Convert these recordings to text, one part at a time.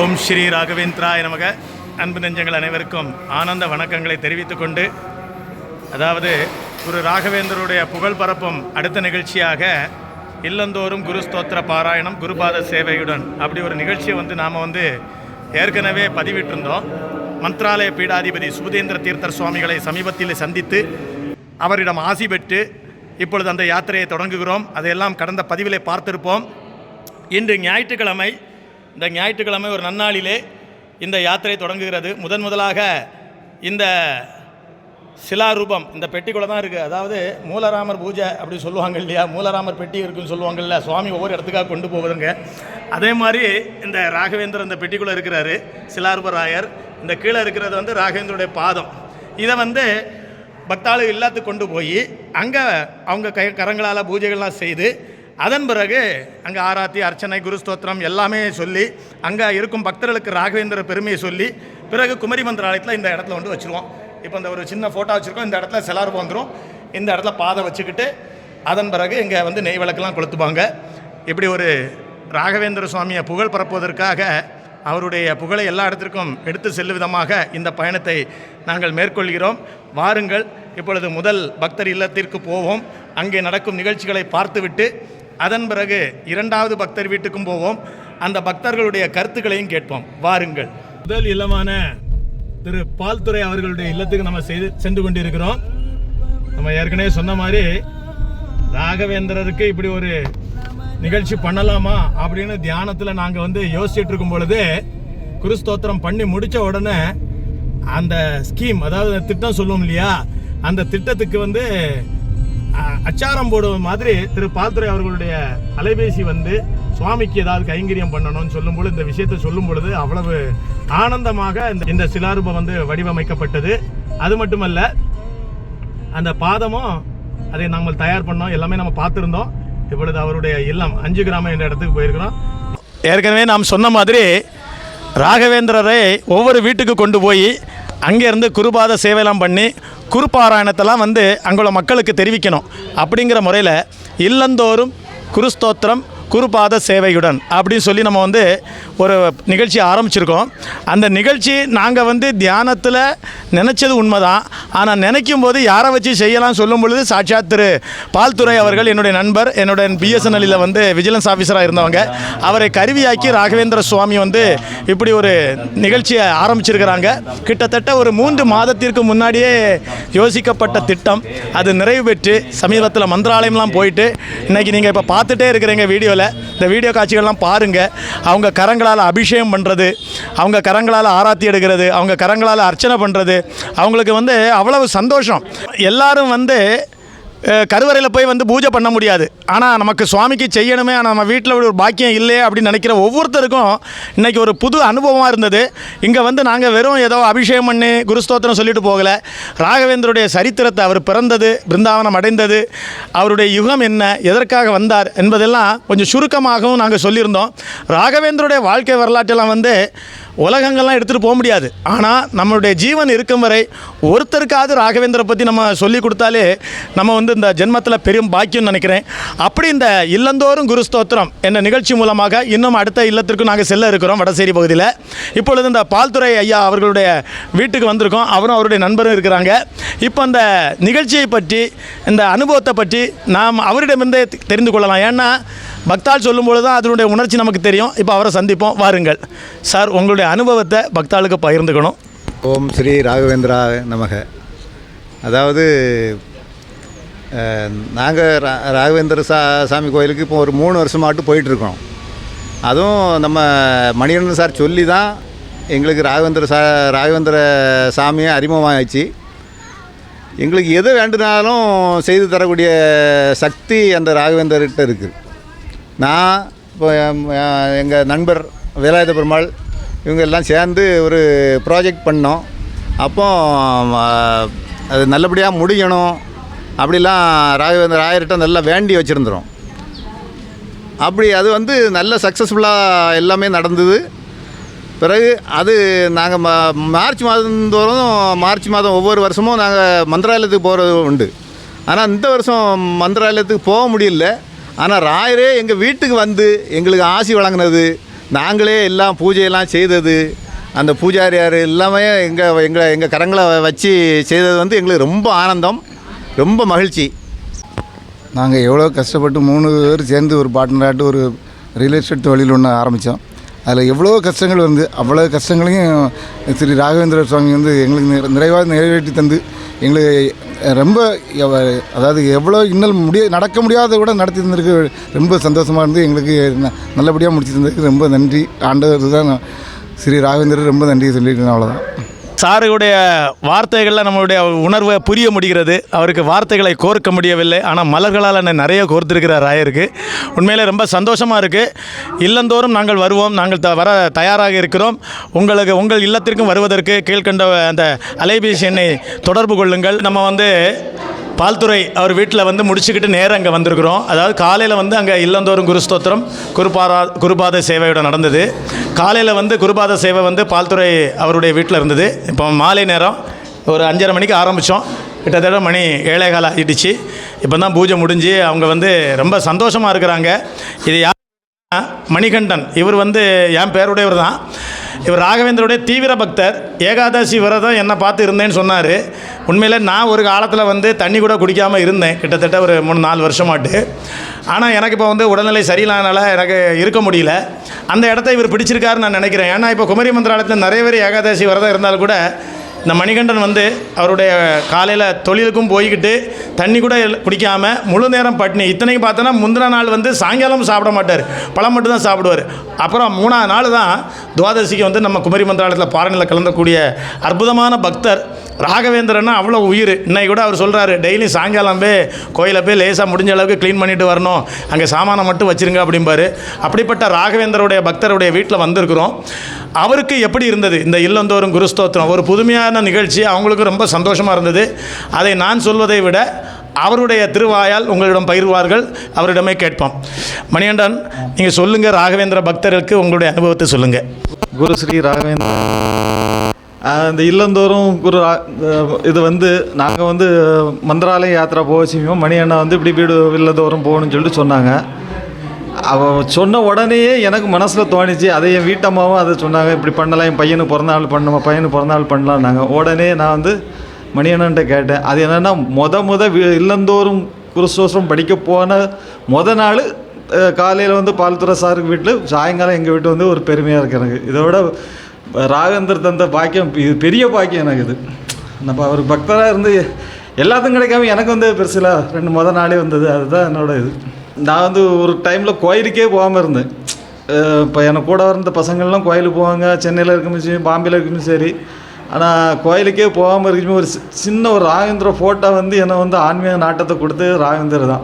ஓம் ஸ்ரீ ராகவேந்திராய நமக. அன்பு நெஞ்சங்கள் அனைவருக்கும் ஆனந்த வணக்கங்களை தெரிவித்துக் கொண்டு அதாவது குரு ராகவேந்தருடைய புகழ் பரப்பும் அடுத்த நிகழ்ச்சியாக இல்லந்தோறும் குரு ஸ்தோத்திர பாராயணம் குருபாத சேவையுடன் அப்படி ஒரு நிகழ்ச்சியை வந்து நாம் வந்து ஏற்கனவே பதிவிட்டிருந்தோம். மந்த்ராலய பீடாதிபதி சுபதேந்திர தீர்த்தர் சுவாமிகளை சமீபத்தில் சந்தித்து அவரிடம் ஆசி பெற்று இப்பொழுது அந்த யாத்திரையை தொடங்குகிறோம். அதையெல்லாம் கடந்த பதிவிலே பார்த்திருப்போம். இன்று ஞாயிற்றுக்கிழமை இந்த ஞாயிற்றுக்கிழமை ஒரு நன்னாளிலே இந்த யாத்திரை தொடங்குகிறது. முதன் முதலாக இந்த சிலாரூபம் இந்த பெட்டிக்குள்ள தான் இருக்குது அதாவது மூலராமர் பூஜை அப்படி சொல்லுவாங்க இல்லையா? மூலராமர் பெட்டி இருக்குன்னு சொல்லுவாங்கல்ல? சுவாமி ஒவ்வொரு இடத்துக்காக கொண்டு போவதுங்க. அதே மாதிரி இந்த ராகவேந்தர் இந்த பெட்டிக்குள்ளே இருக்கிறாரு சிலாரூபராயர் இந்த கீழே இருக்கிறது வந்து ராகவேந்தருடைய பாதம். இதை வந்து பக்தாளு இல்லாத்து கொண்டு போய் அங்கே அவங்க கை கரங்களால் பூஜைகள்லாம் செய்து அதன் பிறகு அங்கே ஆராத்தி அர்ச்சனை குருஸ்தோத்திரம் எல்லாமே சொல்லி அங்கே இருக்கும் பக்தர்களுக்கு ராகவேந்திர பெருமையை சொல்லி பிறகு குமரி மந்திராலயத்தில் இந்த இடத்துல வந்து வச்சுருவோம். இப்போ இந்த ஒரு சின்ன ஃபோட்டோ வச்சுருக்கோம். இந்த இடத்துல செலார் வந்துடும் இந்த இடத்துல பாதை வச்சுக்கிட்டு அதன் பிறகு இங்கே வந்து நெய் விளக்கெல்லாம் கொளுத்துப்பாங்க இப்படி ஒரு ராகவேந்திர சுவாமியை புகழ் பரப்புவதற்காக அவருடைய புகழை எல்லா இடத்திற்கும் எடுத்து செல்லும் விதமாக இந்த பயணத்தை நாங்கள் மேற்கொள்கிறோம். வாருங்கள் இப்பொழுது முதல் பக்தர் இல்லத்திற்கு போவோம். அங்கே நடக்கும் நிகழ்ச்சிகளை பார்த்துவிட்டு அதன் பிறகு இரண்டாவது பக்தர் வீட்டுக்கும் போவோம். அந்த பக்தர்களுடைய கருத்துக்களையும் கேட்போம். வாருங்கள். முதல் இல்லமான திரு பால்துறை அவர்களுடைய இல்லத்துக்கு நம்ம செய்து சென்று கொண்டிருக்கிறோம். நம்ம ஏற்கனவே சொன்ன மாதிரி ராகவேந்திரருக்கு இப்படி ஒரு நிகழ்ச்சி பண்ணலாமா அப்படின்னு தியானத்தில் நாங்கள் வந்து யோசிச்சுட்டு இருக்கும் பொழுது குருஸ்தோத்திரம் பண்ணி முடித்த உடனே அந்த ஸ்கீம் அதாவது திட்டம் சொல்லுவோம் இல்லையா? அந்த திட்டத்துக்கு வந்து அச்சாரம் போடுவது மாதிரி திரு பால்துறை அவர்களுடைய அலைபேசி வந்து சுவாமிக்கு ஏதாவது கைங்கரியம் பண்ணணும்னு சொல்லும் பொழுது இந்த விஷயத்தை சொல்லும் பொழுது அவ்வளவு ஆனந்தமாக இந்த இந்த சிலாரூபம் வந்து வடிவமைக்கப்பட்டது. அது மட்டுமல்ல அந்த பாதமும் அதை நாங்கள் தயார் பண்ணோம் எல்லாமே நம்ம பார்த்துருந்தோம். இப்பொழுது அவருடைய இல்லம் அஞ்சு கிராமம் என்ற இடத்துக்கு போயிருக்கிறோம். ஏற்கனவே நாம் சொன்ன மாதிரி ராகவேந்திரரை ஒவ்வொரு வீட்டுக்கு கொண்டு போய் அங்கேருந்து குருபாத சேவையெல்லாம் பண்ணி குருபாராயணத்தெல்லாம் வந்து அங்குள்ள மக்களுக்கு தெரிவிக்கணும் அப்படிங்கிற முறையில் இல்லந்தோறும் குருஸ்தோத்திரம் குறுபாத சேவையுடன் அப்படின்னு சொல்லி நம்ம வந்து ஒரு நிகழ்ச்சி ஆரம்பிச்சிருக்கோம். அந்த நிகழ்ச்சி நாங்கள் வந்து தியானத்தில் நினச்சது உண்மைதான். ஆனால் நினைக்கும் போது யாரை வச்சு செய்யலாம் சொல்லும் பொழுது சாட்சாத் திரு பால்துறை அவர்கள் என்னுடைய நண்பர் என்னுடைய பிஎஸ்என்எல்லில் வந்து விஜிலன்ஸ் ஆஃபீஸராக இருந்தவங்க. அவரை கருவியாக்கி ராகவேந்திர சுவாமி வந்து இப்படி ஒரு நிகழ்ச்சியை ஆரம்பிச்சிருக்கிறாங்க. கிட்டத்தட்ட ஒரு மூன்று மாதத்திற்கு முன்னாடியே யோசிக்கப்பட்ட திட்டம். அது நிறைவு பெற்று சமீபத்தில் மந்திராலயம்லாம் போயிட்டு இன்னைக்கு நீங்கள் இப்போ பார்த்துட்டே இருக்கிறீங்க வீடியோ. வீடியோவில் இந்த வீடியோ காட்சிகள்லாம் பாருங்கள் அவங்க கரங்களால் அபிஷேகம் பண்ணுறது அவங்க கரங்களால் ஆராத்தி எடுக்கிறது அவங்க கரங்களால் அர்ச்சனை பண்ணுறது அவங்களுக்கு வந்து அவ்வளவு சந்தோஷம். எல்லாரும் வந்து கருவறையில் போய் வந்து பூஜை பண்ண முடியாது. ஆனால் நமக்கு சுவாமிக்கு செய்யணுமே ஆனால் நம்ம வீட்டில் ஒரு பாக்கியம் இல்லையே அப்படின்னு நினைக்கிற ஒவ்வொருத்தருக்கும் இன்றைக்கி ஒரு புது அனுபவமாக இருந்தது. இங்கே வந்து நாங்கள் வெறும் ஏதோ அபிஷேகம் பண்ணி குருஸ்தோத்திரம் சொல்லிட்டு போகலை. ராகவேந்தருடைய சரித்திரத்தை அவர் பிறந்தது பிருந்தாவனம் அடைந்தது. அவருடைய யுகம் என்ன எதற்காக வந்தார் என்பதெல்லாம் கொஞ்சம் சுருக்கமாகவும் நாங்கள் சொல்லியிருந்தோம். ராகவேந்தருடைய வாழ்க்கை வரலாற்றெல்லாம் வந்து உலகங்கள்லாம் எடுத்துகிட்டு போக முடியாது. ஆனால் நம்மளுடைய ஜீவன் இருக்கும் வரை ஒருத்தருக்காவது ராகவேந்திர பற்றி நம்ம சொல்லி கொடுத்தாலே நம்ம வந்து இந்த ஜென்மத்தில் பெரும் பாக்கியம்னு நினைக்கிறேன். அப்படி இந்த இல்லந்தோறும் குருஸ்தோத்திரம் என்ற நிகழ்ச்சி மூலமாக இன்னும் அடுத்த இல்லத்திற்கும் நாங்கள் செல்ல இருக்கிறோம் வடசேரி பகுதியில். இப்பொழுது இந்த பால்துறை ஐயா அவர்களுடைய வீட்டுக்கு வந்திருக்கோம். அவரும் அவருடைய நண்பரும் இருக்கிறாங்க. இப்போ இந்த நிகழ்ச்சியை பற்றி இந்த அனுபவத்தை பற்றி நாம் அவரிடமிருந்தே தெ- தெரிந்து கொள்ளலாம். ஏன்னா பக்தால் சொல்லும்பொழுது தான் அதனுடைய உணர்ச்சி நமக்கு தெரியும். இப்போ அவரை சந்திப்போம். வாருங்கள். சார் உங்களுடைய அனுபவத்தை பக்தாளுக்கு பகிர்ந்துக்கணும். ஓம் ஸ்ரீ ராகவேந்திரா நமக. அதாவது நாங்கள் ரா ராகவேந்திர சா சாமி கோயிலுக்கு இப்போ ஒரு மூணு வருஷமாட்டு போயிட்டுருக்கோம். அதுவும் நம்ம மணிகண்டன் சார் சொல்லி தான் எங்களுக்கு ராகவேந்திர சா ராகவேந்திர சாமியை அறிமுகமாகிடுச்சு எங்களுக்கு எது வேண்டுனாலும் செய்து தரக்கூடிய சக்தி அந்த ராகவேந்தர்கிட்ட இருக்குது நான் இப்போ எங்கள் நண்பர் வேலாயுத பெருமாள் இவங்க எல்லாம் சேர்ந்து ஒரு ப்ராஜெக்ட் பண்ணோம். அப்போ அது நல்லபடியாக முடியணும். அப்படிலாம் ராகவேந்திர ராயர்கிட்ட நல்லா வேண்டி வச்சுருந்துடும் அப்படி அது வந்து நல்ல சக்ஸஸ்ஃபுல்லாக எல்லாமே நடந்தது. பிறகு அது நாங்கள் மார்ச் மாதந்தோறும் மார்ச் மாதம் ஒவ்வொரு வருஷமும் நாங்கள் மந்திராலயத்துக்கு போகிறது உண்டு. ஆனால் இந்த வருஷம் மந்திராலயத்துக்கு போக முடியல. ஆனால் ராயரே எங்கள் வீட்டுக்கு வந்து எங்களுக்கு ஆசி வழங்கினது. நாங்களே எல்லாம் பூஜையெல்லாம் செய்தது. அந்த பூஜாரியார் எல்லாமே எங்கள் எங்களை எங்கள் கரங்களை வச்சு செய்தது வந்து எங்களுக்கு ரொம்ப ஆனந்தம் ரொம்ப மகிழ்ச்சி. நாங்கள் எவ்வளோ கஷ்டப்பட்டு மூணு பேர் சேர்ந்து ஒரு பார்ட்னராட்டு ஒரு ரியல் எஸ்டேட் தொழில் ஒன்று ஆரம்பித்தோம் அதில் எவ்வளோ கஷ்டங்கள் வந்து அவ்வளோ கஷ்டங்களையும் ஸ்ரீ ராகவேந்திர சுவாமி வந்து எங்களுக்கு நிறை- நிறைவாக நிறைவேற்றி தந்து எங்களுக்கு ரொம்ப அதாவது எவ்வளோ இன்னல் முடிய நடக்க முடியாத கூட நடத்தி தந்திருக்கு ரொம்ப சந்தோஷமாக இருந்து எங்களுக்கு நல்லபடியாக முடிச்சு தந்ததுக்கு ரொம்ப நன்றி. ஆண்டவர் தான் ஸ்ரீ ராகவேந்திரர் ரொம்ப நன்றி சொல்லியிருக்கேன் அவ்வளோதான் சாருடைய வார்த்தைகளில் நம்மளுடைய உணர்வை புரிய முடிகிறது. அவருக்கு வார்த்தைகளை கோர்க்க முடியவில்லை. ஆனால் மலர்களால் என்னை நிறைய கோர்த்திருக்கிறார் ராயருக்கு உண்மையிலே ரொம்ப சந்தோஷமாக இருக்குது இல்லந்தோறும் நாங்கள் வருவோம். நாங்கள் த வர தயாராக இருக்கிறோம். உங்களுக்கு உங்கள் இல்லத்திற்கும் வருவதற்கு கீழ்கண்ட அந்த அலைபேசி எண்ணை தொடர்பு கொள்ளுங்கள். நம்ம வந்து பால்துறை அவர் வீட்டில் வந்து முடிச்சுக்கிட்டு நேரம் அங்கே வந்திருக்கிறோம். அதாவது காலையில் வந்து அங்கே இல்லந்தோறும் குருஸ்தோத்திரம் குருபாரா குருபாத சேவையோட நடந்தது. காலையில் வந்து குருபாத சேவை வந்து பால்துறை அவருடைய வீட்டில் இருந்தது. இப்போ மாலை நேரம் ஒரு அஞ்சரை மணிக்கு ஆரம்பித்தோம் கிட்டத்தட்ட மணி ஏழை கால் ஆகிடுச்சு இப்போ தான் பூஜை முடிஞ்சு அவங்க வந்து ரொம்ப சந்தோஷமாக இருக்கிறாங்க. இது யார்? மணிகண்டன். இவர் வந்து என் பேருடையவர் தான். இவர் ராகவேந்தருடைய தீவிர பக்தர். ஏகாதசி விரதம் என்னை பார்த்து இருந்தேன்னு சொன்னார். உண்மையில் நான் ஒரு காலத்தில் வந்து தண்ணி கூட குடிக்காமல் இருந்தேன். கிட்டத்தட்ட ஒரு மூணு நாலு வருஷமாட்டு. ஆனால் எனக்கு இப்போ வந்து உடல்நிலை சரியில்லாதனால எனக்கு இருக்க முடியல. அந்த இடத்த இவர் பிடிச்சிருக்காருன்னு நான் நினைக்கிறேன். ஏன்னா இப்போ குமரி மந்திராலயத்தில் நிறைய பேர் ஏகாதசி விரதம் இருந்தாலும் கூட இந்த மணிகண்டன் வந்து அவருடைய காலையில் தொழிலுக்கும் போய்கிட்டு தண்ணி கூட குடிக்காமல் முழு நேரம் பட்னி இத்தனைக்கு பார்த்தோன்னா முந்தின நாள் வந்து சாயங்காலம் சாப்பிட மாட்டார். பழம் மட்டும் தான் சாப்பிடுவார். அப்புறம் மூணாவது நாள் தான் துவாதசிக்கு வந்து நம்ம குமரி மந்திராலயத்தில் பாரணியில் கலந்தக்கூடிய அற்புதமான பக்தர் ராகவேந்திரன்னா அவ்வளோ உயிர். இன்னைக்கு கூட அவர் சொல்கிறாரு டெய்லி சாயங்காலம் போய் கோயிலை போய் லேசாக முடிஞ்ச அளவுக்கு க்ளீன் பண்ணிட்டு வரணும். அங்கே சாமானை மட்டும் வச்சிருங்க அப்படிம்பாரு. அப்படிப்பட்ட ராகவேந்தருடைய பக்தருடைய வீட்டில் வந்திருக்கிறோம். அவருக்கு எப்படி இருந்தது? இந்த இல்லந்தோறும் குருஸ்தோத்திரம் ஒரு புதுமையான நிகழ்ச்சி. அவங்களுக்கு ரொம்ப சந்தோஷமாக இருந்தது. அதை நான் சொல்வதை விட அவருடைய திருவாயால் உங்களிடம் பகிர்வார்கள். அவரிடமே கேட்போம். மணிகண்டன் நீங்கள் சொல்லுங்கள் ராகவேந்திர பக்தர்களுக்கு உங்களுடைய அனுபவத்தை சொல்லுங்கள் குரு ஸ்ரீ ராகவேந்திர. இந்த இல்லந்தோறும் குரு இது வந்து நாங்கள் வந்து மந்திராலயம் யாத்திரா போக செய்வோம் மணி அண்ணா வந்து இப்படி வீடு இல்லந்தோறும் போகணும்னு சொல்லிட்டு சொன்னாங்க. அவள் சொன்ன உடனேயே எனக்கு மனசில் தோணிச்சு அதை என் வீட்டம்மாவும் அதை சொன்னாங்க. இப்படி பண்ணலாம் என் பையனுக்கு பிறந்தநாள் பண்ணணும் பையனுக்கு பிறந்தநாள் நாங்கள் உடனே நான் வந்து மணியண்ணன்ட்ட கேட்டேன். அது என்னென்னா மொத முத இல்லந்தோறும் குருஸ்தோத்திரம் படிக்க போன மொத நாள் காலையில் வந்து பால்துறை சாருக்கு வீட்டில் சாயங்காலம் எங்கள் வீட்டு வந்து ஒரு பெருமையாக இருக்கு எனக்கு. இதோட ராகேந்தர் தந்த பாக்கியம் இது பெரிய பாக்கியம் எனக்கு இது. நம்ம அவர் பக்தராக இருந்து எல்லாத்துக்கும் கிடைக்காம எனக்கு வந்து பெருசில் ரெண்டு மொதல் நாளே வந்தது. அதுதான் என்னோட இது. நான் வந்து ஒரு டைமில் கோயிலுக்கே போகாமல் இருந்தேன். இப்போ எனக்கு கூட இருந்த பசங்கள்லாம் கோயிலுக்கு போவாங்க. சென்னையில் இருக்கும்போது சரி பாம்பேயில் இருக்கும்போது சரி. ஆனால் கோயிலுக்கே போகாமல் இருக்குமே ஒரு சி- சின்ன ஒரு ராகேந்திர ஃபோட்டோ வந்து என்னை வந்து ஆன்மீக நாட்டத்தை கொடுத்து ராகேந்தர் தான்.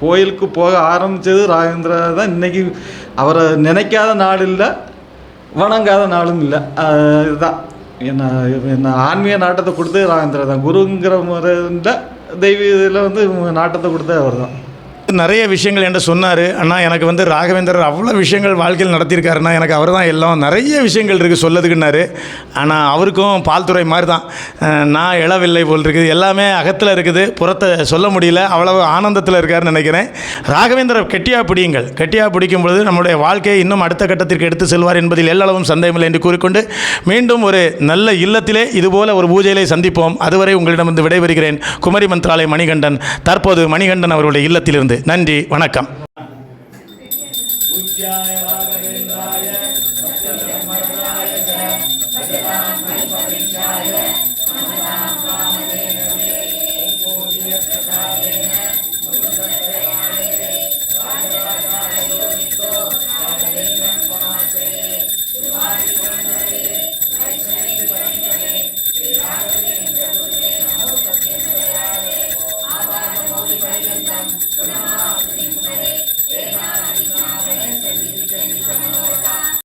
கோயிலுக்கு போக ஆரம்பித்தது ராகேந்திர தான். இன்றைக்கி அவரை நினைக்காத நாள் இல்லை. வணங்காத நாளும் இல்லை. இதுதான். என்ன என்ன ஆன்மீக நாட்டத்தை கொடுத்து ராகேந்திர தான் குருங்கிற முறையில் தெய்வ இதில் வந்து நாட்டத்தை கொடுத்தே அவர் தான் நிறைய விஷயங்கள் என்கிட்ட சொன்னார். அண்ணா எனக்கு வந்து ராகவேந்தர் அவ்வளோ விஷயங்கள் வாழ்க்கையில் நடத்தியிருக்காருண்ணா எனக்கு அவர் தான் எல்லாம் நிறைய விஷயங்கள் இருக்குது சொல்லதுக்குன்னாரு. ஆனால் அவருக்கும் பால்துறை மாதிரி தான் நான் இளவில்லை போல் இருக்குது. எல்லாமே அகத்தில் இருக்குது. புறத்தை சொல்ல முடியல. அவ்வளவு ஆனந்தத்தில் இருக்காருன்னு நினைக்கிறேன். ராகவேந்தர் கெட்டியாக பிடியுங்கள். கெட்டியாக பிடிக்கும் பொழுது நம்முடைய வாழ்க்கையை இன்னும் அடுத்த கட்டத்திற்கு எடுத்து செல்வார் என்பதில் எல்லளவும் சந்தேகமில்லை என்று கூறிக்கொண்டு மீண்டும் ஒரு நல்ல இல்லத்திலே இதுபோல ஒரு பூஜையிலே சந்திப்போம். அதுவரை உங்களிடமிருந்து விடைபெறுகிறேன். குமரி மந்திராலய மணிகண்டன். தற்போது மணிகண்டன் அவருடைய இல்லத்திலிருந்து. நன்றி வணக்கம்.